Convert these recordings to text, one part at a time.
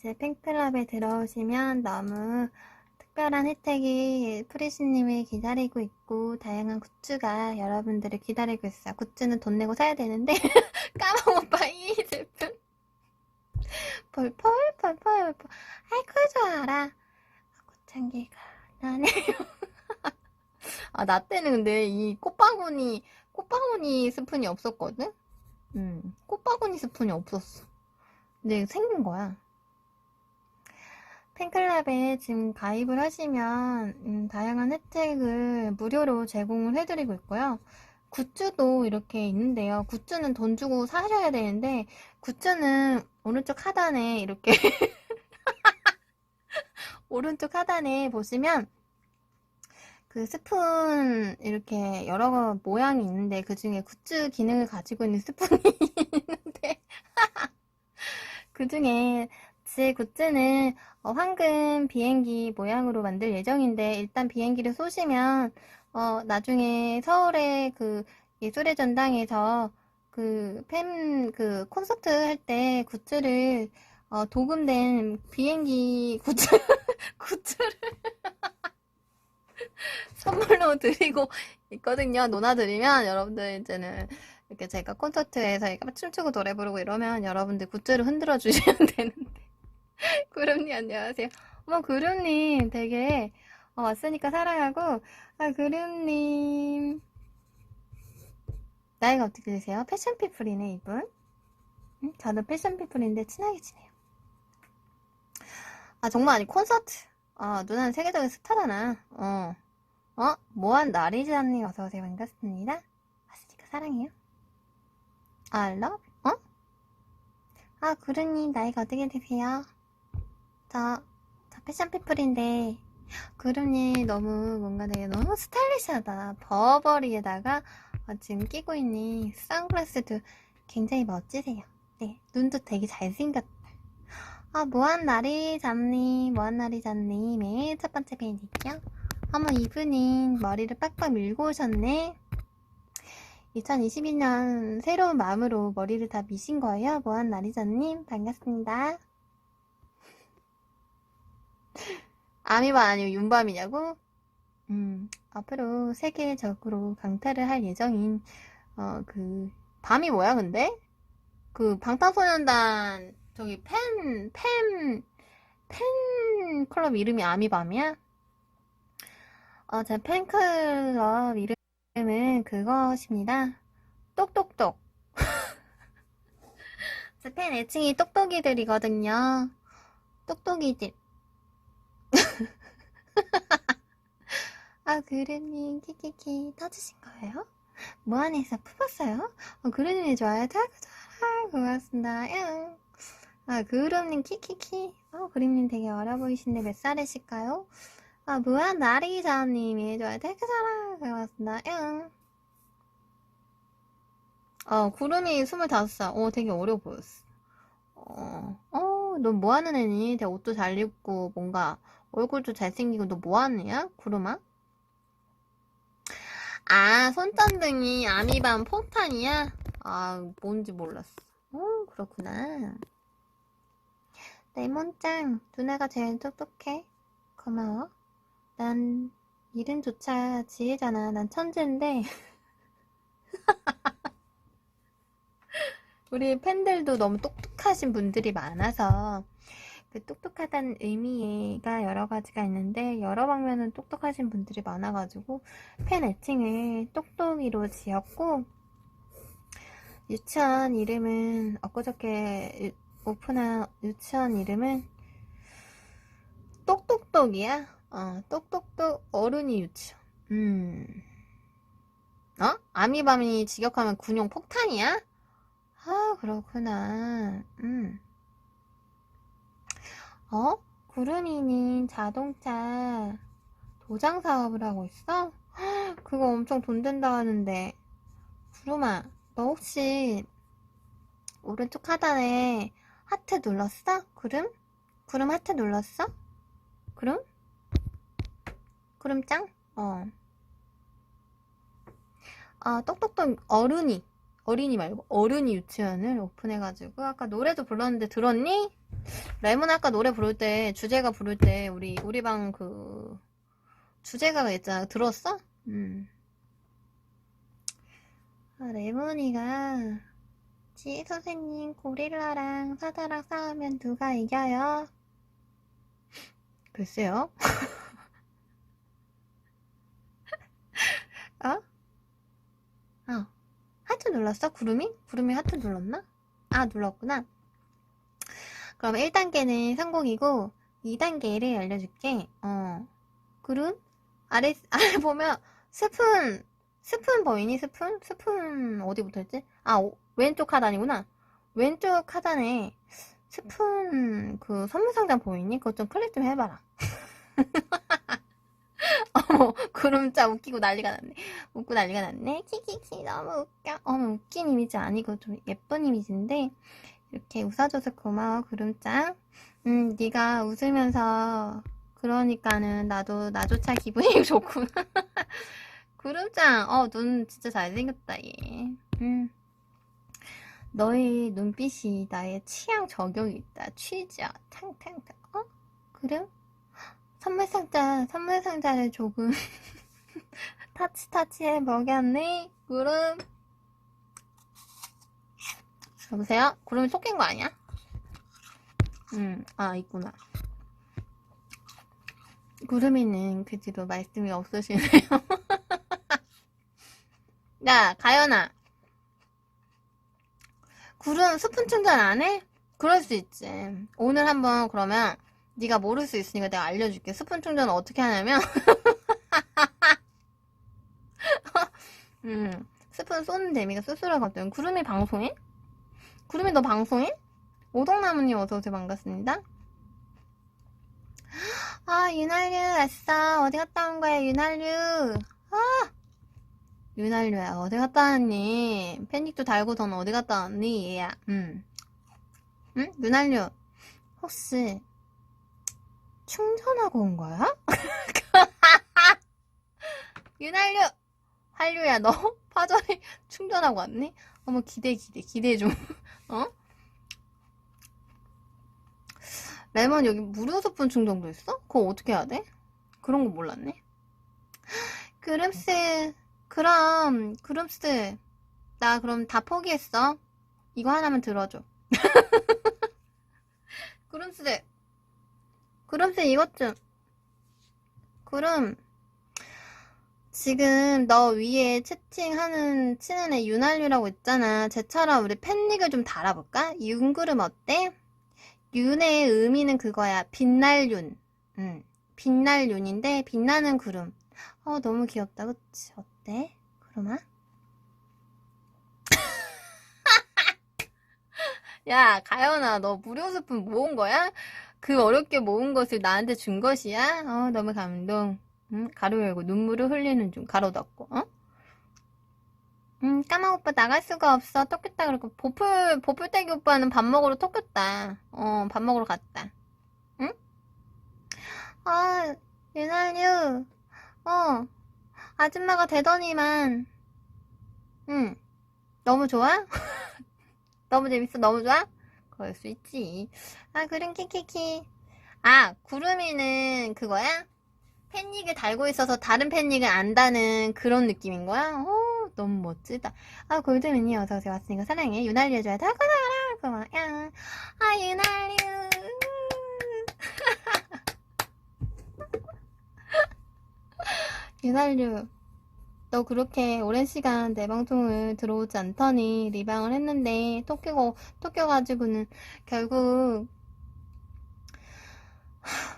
제 팬클럽에 들어오시면 너무 특별한 혜택이 프리시님을 기다리고 있고 다양한 굿즈가 여러분들을 기다리고 있어요. 굿즈는 돈 내고 사야 되는데 까만 오빠 이 제품 펄펄 펄펄 펄펄 아이고 좋아라 꽃향기가 나네요. 아 나 때는 근데 이 꽃바구니 꽃바구니 스푼이 없었거든? 음 꽃바구니 스푼이 없었어. 근데 생긴 거야. 팬클럽에 지금 가입을 하시면 음, 다양한 혜택을 무료로 제공을 해드리고 있고요. 굿즈도 이렇게 있는데요. 굿즈는 돈 주고 사셔야 되는데 굿즈는 오른쪽 하단에 이렇게 오른쪽 하단에 보시면 그 스푼 이렇게 여러 모양이 있는데 그 중에 굿즈 기능을 가지고 있는 스푼이 있는데 그 중에 제 굿즈는 어, 황금 비행기 모양으로 만들 예정인데 일단 비행기를 쏘시면 어, 나중에 서울의 그 예술의 전당에서 그 팬 그 콘서트 할 때 굿즈를 어, 도금된 비행기 굿즈 굿즈를 선물로 드리고 있거든요. 노나드리면 여러분들 이제는 이렇게 제가 콘서트에서 춤추고 노래 부르고 이러면 여러분들 굿즈를 흔들어 주시면 되는데. 구름님 안녕하세요. 어머 구름님 되게 어, 왔으니까 사랑하고 아 구름님 나이가 어떻게 되세요? 패션피플이네 이분. 응? 저도 패션피플인데 친하게 지내요. 아 정말 아니 콘서트. 아 누나는 세계적인 스타잖아. 어. 어? 뭐한 나리지언님 어서오세요 반갑습니다. 왔으니까 사랑해요. I love. 어? 아 구름님 나이가 어떻게 되세요? 저, 저 패션피플인데, 구름님 너무 뭔가 되게 너무 스타일리시하다. 버버리에다가 어, 지금 끼고 있는 선글라스도 굉장히 멋지세요. 네, 눈도 되게 잘생겼다. 아, 무한나리 잡님, 무한나리 잡님의 첫 번째 팬이죠. 어머, 이분은 머리를 빡빡 밀고 오셨네. 2022년 새로운 마음으로 머리를 다 미신 거예요. 무한나리자님, 반갑습니다. 아미바 아니면 윤밤이냐고? 음, 앞으로 세계적으로 강타를 할 예정인, 어, 그, 밤이 뭐야, 근데? 그, 방탄소년단, 저기, 팬, 팬, 팬 클럽 이름이 아미밤이야? 어, 제 팬클럽 이름은 그것입니다. 똑똑똑. 제 팬 애칭이 똑똑이들이거든요. 똑똑이들. 아, 그루님, 키키키, 터주신 거예요? 무한에서 품었어요? 어, 그루님이 좋아요. 타고 좋아. 고맙습니다. 야. 아, 그루님, 키키키. 어, 그루님 되게 어려 보이신데 몇 살이실까요? 아, 무한 나리자님이 좋아요. 타고 좋아. 고맙습니다. 야. 어, 구름이 25살. 어, 되게 어려 보였어. 어, 어, 너뭐 하는 애니? 되게 옷도 잘 입고, 뭔가, 얼굴도 잘생기고, 너 뭐 하는 애야? 구름아? 아, 손전등이 아미밤 폭탄이야? 아, 뭔지 몰랐어. 어, 그렇구나. 레몬짱, 누나가 제일 똑똑해. 고마워. 난, 이름조차 지혜잖아. 난 천재인데. 우리 팬들도 너무 똑똑하신 분들이 많아서, 그 똑똑하다는 의미가 여러 가지가 있는데 여러 방면은 똑똑하신 분들이 많아가지고 팬 애칭을 똑똑이로 지었고 유치원 이름은 엊그저께 유- 오픈한 유치원 이름은 똑똑똑이야. 어, 똑똑똑 어른이 유치원. 음. 어? 아미밤이 직역하면 군용 폭탄이야? 아, 그렇구나. 음. 어? 구름이는 자동차 도장 사업을 하고 있어? 헉, 그거 엄청 돈 된다 하는데. 구름아, 너 혹시 오른쪽 하단에 하트 눌렀어? 구름? 구름 하트 눌렀어? 구름? 구름짱? 어. 아, 똑똑똑 어른이. 어린이 말고 어른이 유치원을 오픈해가지고 아까 노래도 불렀는데 들었니? 레몬 아까 노래 부를 때, 주제가 부를 때, 우리, 우리 방 그, 주제가가 있잖아. 들었어? 음. 아, 레몬이가, 지혜 선생님, 고릴라랑 사자랑 싸우면 누가 이겨요? 글쎄요. 어? 어. 하트 눌렀어? 구름이? 구름이 하트 눌렀나? 아, 눌렀구나. 그럼 1단계는 성공이고, 2단계를 알려줄게. 어. 구름? 아래, 아래 보면, 스푼, 스푼 보이니? 스푼? 스푼, 어디 붙어 있지? 아, 오- 왼쪽 하단이구나. 왼쪽 하단에 스푼, 그, 선물 상자 보이니? 그것 좀 클릭 좀 해봐라. 어머, 구름자 웃기고 난리가 났네. 웃고 난리가 났네. 키키키, 너무 웃겨. 어머, 웃긴 이미지 아니고 좀 예쁜 이미지인데, 이렇게 웃어줘서 고마워, 구름짱. 음, 네가 웃으면서 그러니까는 나도 나조차 기분이 좋구나. 구름짱, 어, 눈 진짜 잘생겼다, 얘. 음. 너의 눈빛이 나의 취향 저격이 있다. 취자, 탕탕탕. 어? 그래? 선물 상자, 선물 상자를 조금 타치 타치해 먹였네. 구름. 여보세요? 구름이 속 깬 거 아니야? 음, 아, 있구나. 구름이는 그 뒤로 말씀이 없으시네요. 야, 가연아. 구름 스푼 충전 안 해? 그럴 수 있지. 오늘 한번 그러면 네가 모를 수 있으니까 내가 알려줄게. 스푼 충전을 어떻게 하냐면, 음, 스푼 쏘는 재미가 쏠쏠하거든. 구름이 방송해? 구름이 너 방송해? 오동나무님 어서오세요. 반갑습니다. 아, 윤활유 왔어. 어디 갔다 온 거야, 윤활유. 아! 윤활유야, 어디 갔다 왔니? 팬닉도 달고선 어디 갔다 왔니, 얘야. 응. 응? 윤활유. 혹시, 충전하고 온 거야? 윤활유! 한류야, 너 파전에 충전하고 왔니? 어머, 기대, 기대, 기대 좀. 어? 레몬 여기 무료 스푼 충전도 있어? 그거 어떻게 해야 돼? 그런 거 몰랐네. 그름스, 그럼, 그름스. 나 그럼 다 포기했어. 이거 하나만 들어줘. 그름스. 그름스 이것 좀. 그럼, 지금 너 위에 채팅하는, 치는 애 윤활유라고 있잖아. 쟤처럼 우리 팬닉을 좀 달아볼까? 윤그름 어때? 윤의 의미는 그거야. 빛날 윤. 응. 빛날 윤인데, 빛나는 구름. 어, 너무 귀엽다. 그치? 어때? 구름아? 야, 가연아, 너 무료 스푼 모은 거야? 그 어렵게 모은 것을 나한테 준 것이야? 어, 너무 감동. 응? 가로 열고 눈물을 흘리는 중. 가로 닫고, 어? 음, 까마 오빠 나갈 수가 없어. 톡겠다 그러고. 보풀, 보풀떼기 오빠는 밥 먹으러 톡겠다. 어, 밥 먹으러 갔다. 응? 아, 윤활유. 어, 아줌마가 되더니만. 응. 너무 좋아? 너무 재밌어? 너무 좋아? 그럴 수 있지. 아, 그럼 키키키. 아, 구름이는 그거야? 팬닉을 달고 있어서 다른 팬닉을 안다는 그런 느낌인 거야? 어, 너무 멋지다. 아, 골드민이 어서오세요. 왔으니까 사랑해. 윤활유 해줘야 돼. 고마워라. 고마워. 아, 윤활유. 윤활유. 너 그렇게 오랜 시간 내 방송을 들어오지 않더니 리방을 했는데 톡 껴가지고는 결국 하,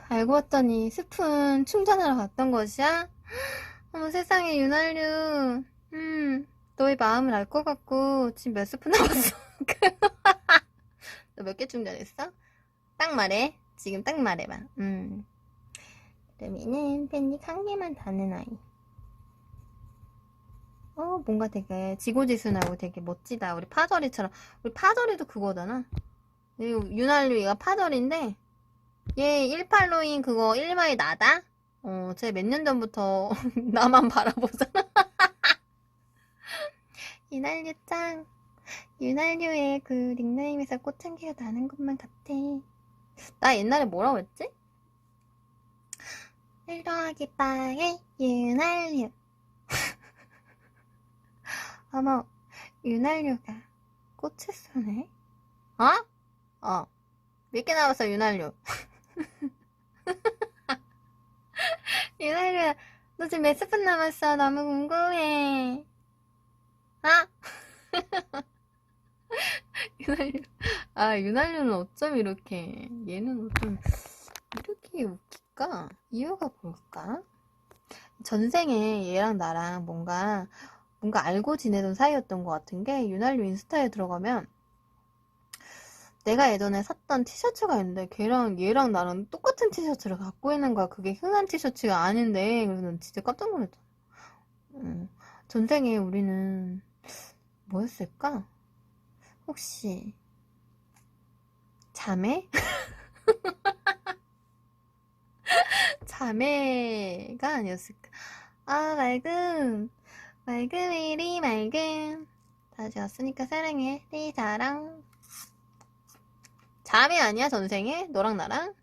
알고 봤더니 스푼 충전하러 갔던 것이야? 어머 세상에 윤활유. 음 너의 마음을 알 것 같고 지금 몇 스푼 남았어? 너 몇 개 충전했어? 딱 말해. 지금 딱 말해봐. 음. 루미는 팬닉 한 개만 다는 아이. 어 뭔가 되게 지고지순하고 되게 멋지다. 우리 파절이처럼. 우리 파절이도 그거잖아. 윤활유 얘가 파절인데 얘 18로인 그거 1마이 나다? 어, 쟤몇년 전부터 나만 바라보잖아. 윤활유 짱. 윤활유의 그 닉네임에서 꽃향기가 나는 것만 같아. 나 옛날에 뭐라고 했지? 1 더하기 빵에 윤활유. 어머, 윤활유가 꽃을 쏘네? 어? 어. 몇개 남았어, 윤활 유? 윤활유야, 너 지금 몇 스푼 남았어? 너무 궁금해. 아? 윤활유. 아, 윤활유는 어쩜 이렇게, 얘는 어쩜 이렇게 웃길까? 이유가 뭘까? 전생에 얘랑 나랑 뭔가, 뭔가 알고 지내던 사이였던 것 같은 게, 윤활유 인스타에 들어가면, 내가 예전에 샀던 티셔츠가 있는데, 걔랑, 얘랑 나랑 똑같은 티셔츠를 갖고 있는 거야. 그게 흔한 티셔츠가 아닌데, 그래서 난 진짜 깜짝 놀랐잖아. 어, 전생에 우리는, 뭐였을까? 혹시, 자매? 자매가 아니었을까? 아, 맑음. 맑음 이리 맑음. 다시 왔으니까 사랑해. 네 사랑. 자매 아니야, 전생에? 너랑 나랑?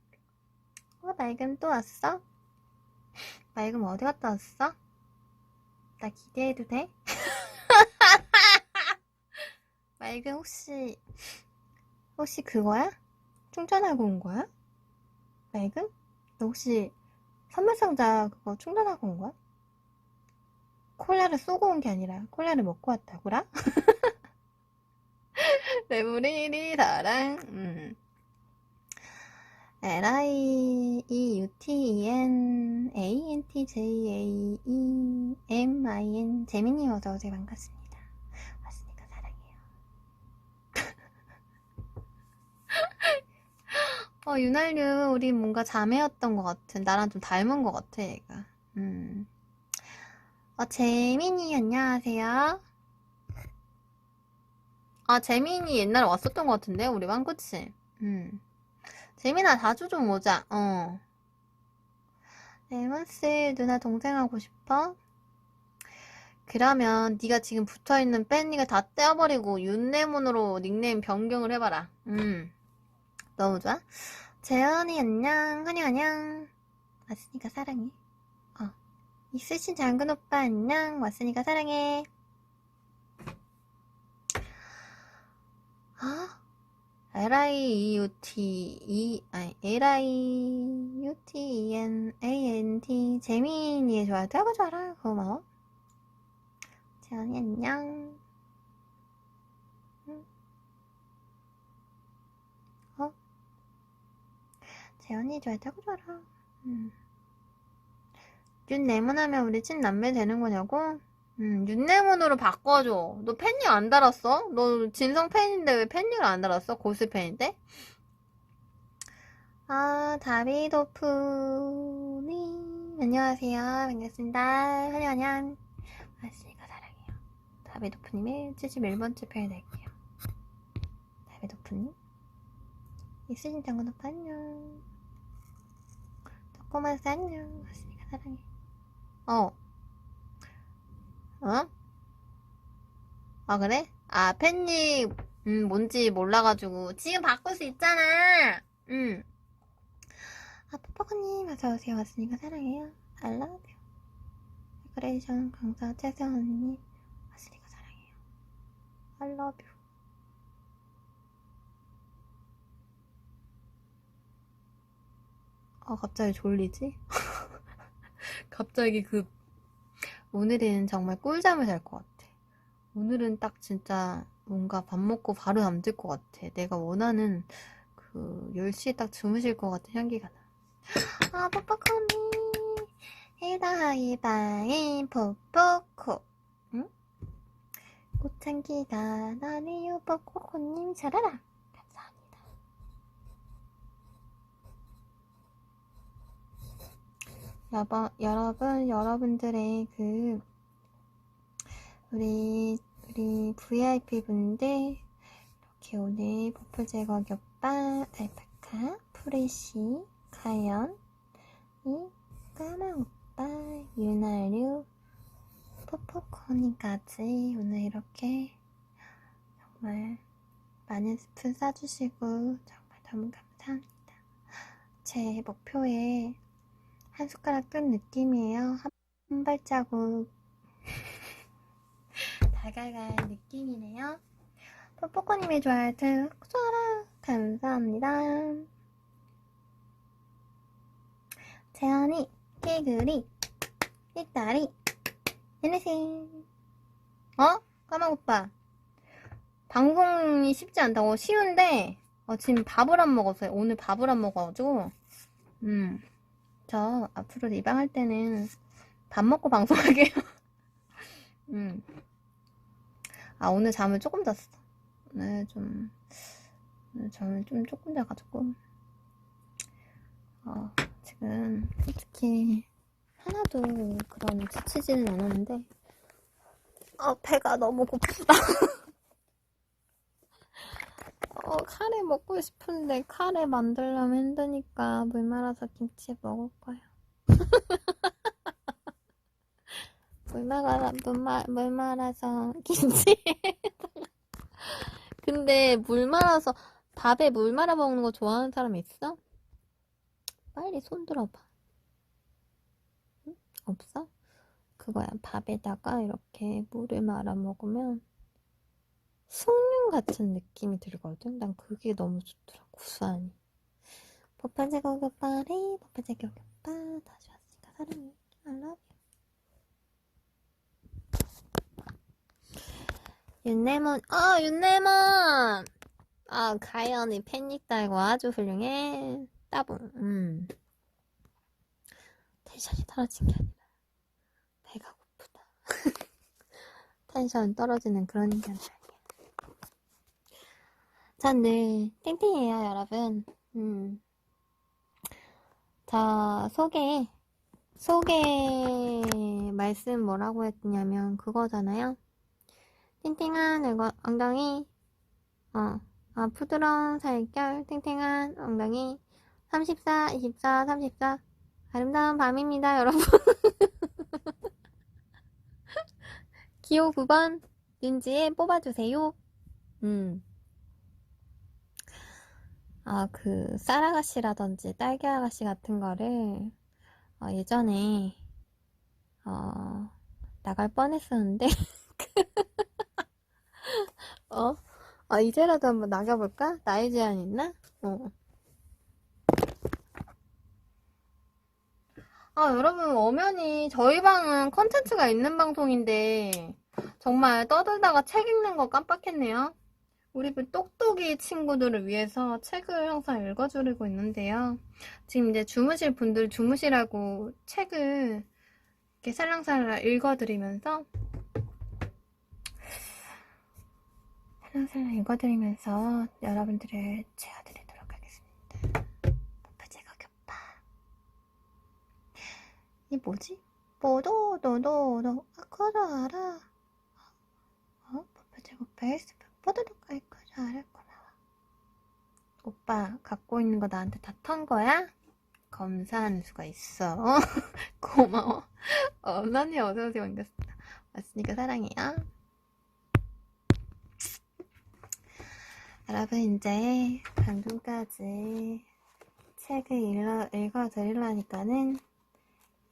어, 맑음 또 왔어? 맑음 어디 갔다 왔어? 나 기대해도 돼? 맑음 혹시, 혹시 그거야? 충전하고 온 거야? 맑음? 너 혹시 선물상자 그거 충전하고 온 거야? 콜라를 쏘고 온 게 아니라 콜라를 먹고 왔다고라? 레브리리 사랑 음. L-I-E-U-T-E-N-A-N-T-J-A-E-M-I-N 재민님 어서오세요 반갑습니다 왔으니까 사랑해요 어 윤활유 우리 뭔가 자매였던 것 같은 나랑 좀 닮은 것 같아 얘가 음. 어 재민이 안녕하세요 아, 재민이 옛날에 왔었던 것 같은데, 우리 반, 그치? 음. 재민아, 자주 좀 오자, 어. 레몬스, 누나 동생 하고 싶어? 그러면 네가 지금 붙어있는 팬니가 다 떼어버리고 윤네몬으로 닉네임 변경을 해봐라. 음. 너무 좋아? 재현이 안녕, 한이 안녕. 왔으니까 사랑해. 어. 있으신 장근 오빠 안녕. 왔으니까 사랑해. 아? L-I-E-U-T-E, 아니, L-I-U-T-E-N-A-N-T, 재민이의 좋아요. 되고 좋아라. 고마워. 재현이 안녕. 응? 어? 재현이 좋아요. 되고 좋아라. 음. 윤 네모나면 우리 친남매 되는 거냐고? 음, 윤네몬으로 바꿔줘. 너 팬닉 안 달았어? 너 진성 팬인데 왜 팬닉을 안 달았어? 고스 팬인데? 아, 다비도프님. 안녕하세요. 반갑습니다. 안녕. 아씨가 사랑해요. 다비도프님의 71번째 팬이 될게요. 다비도프님. 있으신 장군 오빠 안녕. 조그만스 안녕. 아씨가 사랑해. 어. 어? 아, 그래? 아, 팬님, 음, 뭔지 몰라가지고. 지금 바꿀 수 있잖아! 응. 아, 뽀뽀님, 어서 오세요. 왔으니까 사랑해요. I love you. 데코레이션 강사 최세원 언니, 왔으니까 사랑해요. I love you. 아, 갑자기 졸리지? 갑자기 그 오늘은 정말 꿀잠을 잘 것 같아. 오늘은 딱 진짜 뭔가 밥 먹고 바로 잠들 것 같아. 내가 원하는 그 10시에 딱 주무실 것 같은 향기가 나. 아, 뽀뽀코니. 헤다하이바인 뽀뽀코. 응? 꽃향기가 나네요, 뽀뽀코님. 잘하라. 감사합니다. 여보, 여러분, 여러분들의 그, 우리, 우리 VIP 분들, 이렇게 오늘 보풀 제거 겹발, 알파카, 프레시, 가연, 이, 까만 오빠, 윤활유, 포포코니까지 오늘 이렇게 정말 많은 스푼 싸주시고 정말 너무 감사합니다. 제 목표에 한 숟가락 뜬 느낌이에요. 한, 한 발자국 다가갈 느낌이네요. 뽀뽀코님의 좋아요 쏴라 감사합니다. 재현이, 깨그리, 띠따리, 예네생. 어? 까망 오빠. 방송이 쉽지 않다고 쉬운데 어, 지금 밥을 안 먹었어요. 오늘 밥을 안 먹어가지고 음, 저 앞으로 리방할 때는 밥 먹고 방송할게요. 음. 아 오늘 잠을 조금 잤어. 오늘 좀 오늘 잠을 좀 조금 자가지고 어, 지금 솔직히 하나도 그런 지치지는 않았는데 어, 배가 너무 고프다. 어, 카레 먹고 싶은데 카레 만들려면 힘드니까 물 말아서 김치 먹을 거야. 물 말아, 물, 말, 물 말아서 김치. 근데 물 말아서 밥에 물 말아 먹는 거 좋아하는 사람 있어? 빨리 손 들어봐. 응? 없어? 그거야. 밥에다가 이렇게 물을 말아 먹으면 숭늉 같은 느낌이 들거든. 난 그게 너무 좋더라. 구수하니. poppad제 고급파리, poppad제 고급파 다시 왔으니까 사랑해. I love you. 윤레몬, 아, 윤레몬! 아, 가연이 팬닉 달고 아주 훌륭해. 따봉, 음. 텐션이 떨어진 게 아니라, 배가 고프다. 텐션 떨어지는 그런 게 아니라. 전 늘 땡땡이에요, 여러분. 음. 자, 소개, 소개 말씀 뭐라고 했냐면 그거잖아요. 땡땡한 엉- 엉덩이, 어, 아, 부드러운 살결, 땡땡한 엉덩이, 34, 24, 34. 아름다운 밤입니다, 여러분. 기호 9번, 윤지에 뽑아주세요. 음. 아, 그, 쌀아가씨라든지 딸기아가씨 같은 거를, 어, 예전에, 어, 나갈 뻔했었는데, 어? 아, 이제라도 한번 나가볼까? 나이 제한 있나? 어. 아, 여러분, 엄연히 저희 방은 컨텐츠가 있는 방송인데, 정말 떠들다가 책 읽는 거 깜빡했네요. 우리 그 똑똑이 친구들을 위해서 책을 항상 읽어주고 있는데요. 지금 이제 주무실 분들 주무시라고 책을 이렇게 살랑살랑 읽어드리면서 살랑살랑 읽어드리면서 여러분들을 재워드리도록 하겠습니다. 제가 겹파. 이 뭐지? 뽀도도도도 아까라 알아. 어? 제가 페이스북 뽀도독 아이고 잘했구나. 오빠 갖고 있는 거 나한테 다 턴 거야? 검사하는 수가 있어. 고마워. 어, 언니 어서오세요. 반갑습니다. 왔으니까 사랑해요. 여러분, 이제 방금까지 책을 읽어, 읽어드리려니까는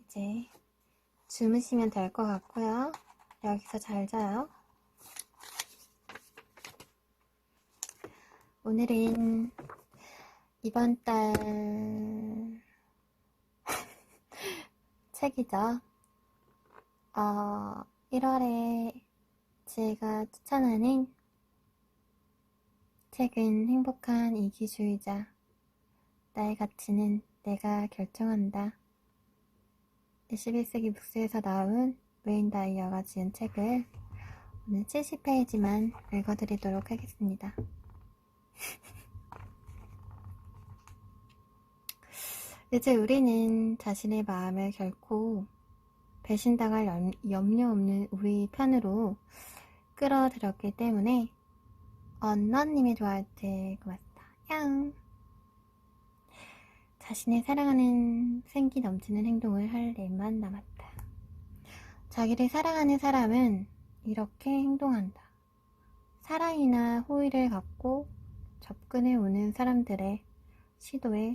이제 주무시면 될 것 같고요. 여기서 잘 자요. 오늘은 이번 달 책이죠. 어, 1월에 제가 추천하는 책은 행복한 이기주의자. 나의 가치는 내가 결정한다. 21세기 북스에서 나온 웨인 다이어가 지은 책을 오늘 70페이지만 읽어드리도록 하겠습니다. 이제 우리는 자신의 마음을 결코 배신당할 염- 염려 없는 우리 편으로 끌어들였기 때문에 언너님이 좋아할 때 고맙다. 양. 자신의 사랑하는 생기 넘치는 행동을 할 일만 남았다. 자기를 사랑하는 사람은 이렇게 행동한다. 사랑이나 호의를 갖고 접근해 오는 사람들의 시도에